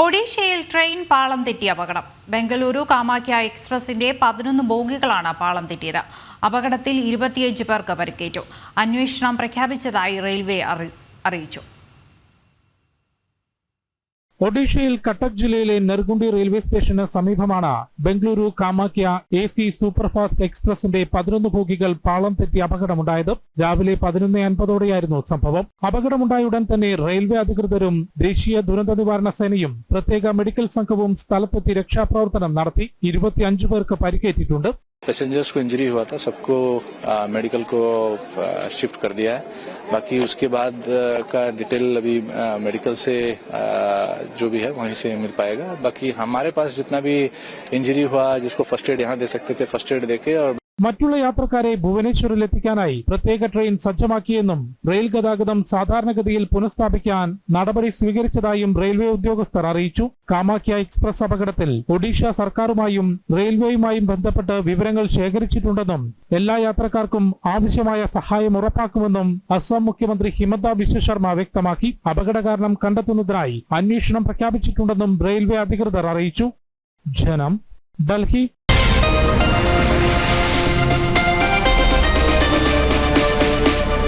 ഒഡീഷയിൽ ട്രെയിൻ പാളം തെറ്റി അപകടം. ബംഗളൂരു കാമാക്യ എക്സ്പ്രസിന്റെ പതിനൊന്ന് ബോഗികളാണ് പാളം തെറ്റിയത്. അപകടത്തിൽ ഇരുപത്തിയഞ്ച് പേർക്ക് പരിക്കേറ്റു. അന്വേഷണം പ്രഖ്യാപിച്ചതായി റെയിൽവേ അറിയിച്ചു. ഒഡീഷയിൽ കട്ടക് ജില്ലയിലെ നെർഗുണ്ടി റെയിൽവേ സ്റ്റേഷന് സമീപമാണ് Bengaluru Kamakhya A C superfast എക്സ്പ്രസിന്റെ പതിനൊന്ന് ബോഗികൾ പാളം തെറ്റി അപകടമുണ്ടായത് രാവിലെ പതിനൊന്ന് അൻപതോടെയായിരുന്നു സംഭവം. അപകടമുണ്ടായ ഉടൻ തന്നെ റെയിൽവേ അധികൃതരും ദേശീയ ദുരന്ത നിവാരണ സേനയും പ്രത്യേക മെഡിക്കൽ സംഘവും സ്ഥലത്തെത്തി രക്ഷാപ്രവർത്തനം നടത്തി. ഇരുപത്തിയഞ്ചു പേർക്ക് പരിക്കേറ്റിട്ടുണ്ട്. पैसेंजर्स को इंजरी हुआ था, सबको मेडिकल को शिफ्ट कर दिया है। बाकी उसके बाद का डिटेल अभी मेडिकल से जो भी है, वहीं से मिल पाएगा। बाकी हमारे पास जितना भी इंजरी हुआ, जिसको फ़र्स्ट एड यहाँ दे सकते थे फ़र्स्ट एड देके और മറ്റുള്ള യാത്രക്കാരെ ഭുവനേശ്വറിൽ എത്തിക്കാനായി പ്രത്യേക ട്രെയിൻ സജ്ജമാക്കിയെന്നും റെയിൽ ഗതാഗതം സാധാരണഗതിയിൽ പുനഃസ്ഥാപിക്കാൻ നടപടി സ്വീകരിച്ചതായും റെയിൽവേ ഉദ്യോഗസ്ഥർ അറിയിച്ചു. കാമാക്യ എക്സ്പ്രസ് അപകടത്തിൽ ഒഡീഷ സർക്കാരുമായും റെയിൽവേയുമായും ബന്ധപ്പെട്ട് വിവരങ്ങൾ ശേഖരിച്ചിട്ടുണ്ടെന്നും എല്ലാ യാത്രക്കാർക്കും ആവശ്യമായ സഹായം ഉറപ്പാക്കുമെന്നും അസം മുഖ്യമന്ത്രി ഹിമന്ത ബിശ്വ ശർമ്മ വ്യക്തമാക്കി. അപകട കാരണം കണ്ടെത്തുന്നതിനായി അന്വേഷണം പ്രഖ്യാപിച്ചിട്ടുണ്ടെന്നും റെയിൽവേ അധികൃതർ അറിയിച്ചു. ജനം ഡൽഹി